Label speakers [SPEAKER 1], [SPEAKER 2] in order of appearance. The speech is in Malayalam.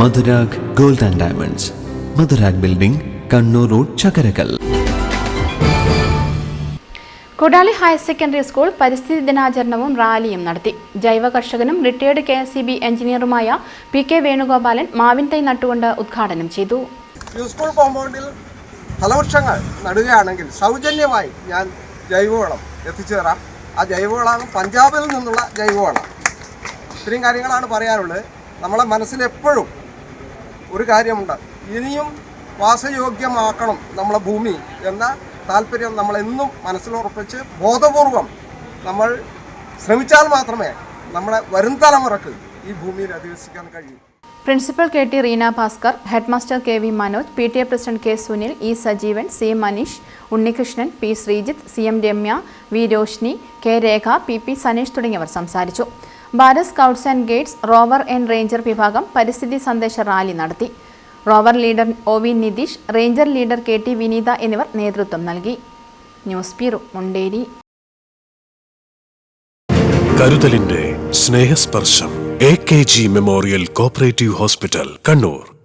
[SPEAKER 1] Madhurag gold and diamonds. Madhurag building Kannur road Chakkarakkal.
[SPEAKER 2] Kodali higher secondary school പരിസ്ഥിതി ദിനാചരണവും റാലിയും നടത്തി. ജൈവ കർഷകനും retired K S C B എഞ്ചിനീയറുമായ P K Venugopalan മാവിൻ തൈ നട്ടുകൊണ്ട് ഉദ്ഘാടനം ചെയ്തു.
[SPEAKER 3] സ്കൂൾ കോമ്പൗണ്ടിൽ ഫലവൃക്ഷങ്ങൾ നടുകയാണെങ്കിൽ സൗജന്യമായി ഞാൻ ജൈവവളം എത്തിച്ചു തരാം ആ ജൈവവളമാണ് പഞ്ചാബിൽ നിന്നുള്ള ജൈവവളം. ഇത്രയും കാര്യങ്ങളാണ് പറയാനുള്ളത്. നമ്മളെ മനസ്സിൽ എപ്പോഴും ഒരു കാര്യമുണ്ട്. ഇനിയും വാസയോഗ്യമാക്കണം നമ്മളെ ഭൂമി എന്ന താല്പര്യം നമ്മളെന്നും മനസ്സിലുറപ്പിച്ച് ബോധപൂർവം നമ്മൾ ശ്രമിച്ചാൽ മാത്രമേ നമ്മളെ വരും തലമുറയ്ക്ക് ഈ ഭൂമിയിൽ അധിവസിക്കാൻ കഴിയൂ.
[SPEAKER 2] Principal K T Reena Bhaskar headmaster K V Manoj P T A president K Sunil E Sajeevan C Maneesh Unnikrishnan P Sreejith C M Ramya V Roshni K Rekha P P Saneesh തുടങ്ങിയവർ സംസാരിച്ചു. Bharat scouts and guides rover and ranger വിഭാഗം പരിസ്ഥിതി സന്ദേശ റാലി നടത്തി. Rover leader O V Nitheesh ranger leader K T Vineetha എന്നിവർ നേതൃത്വം നൽകി. News bureau Munderi.
[SPEAKER 4] കരുതലിന്റെ Snehasparsham A K G memorial cooperative hospital Kannur.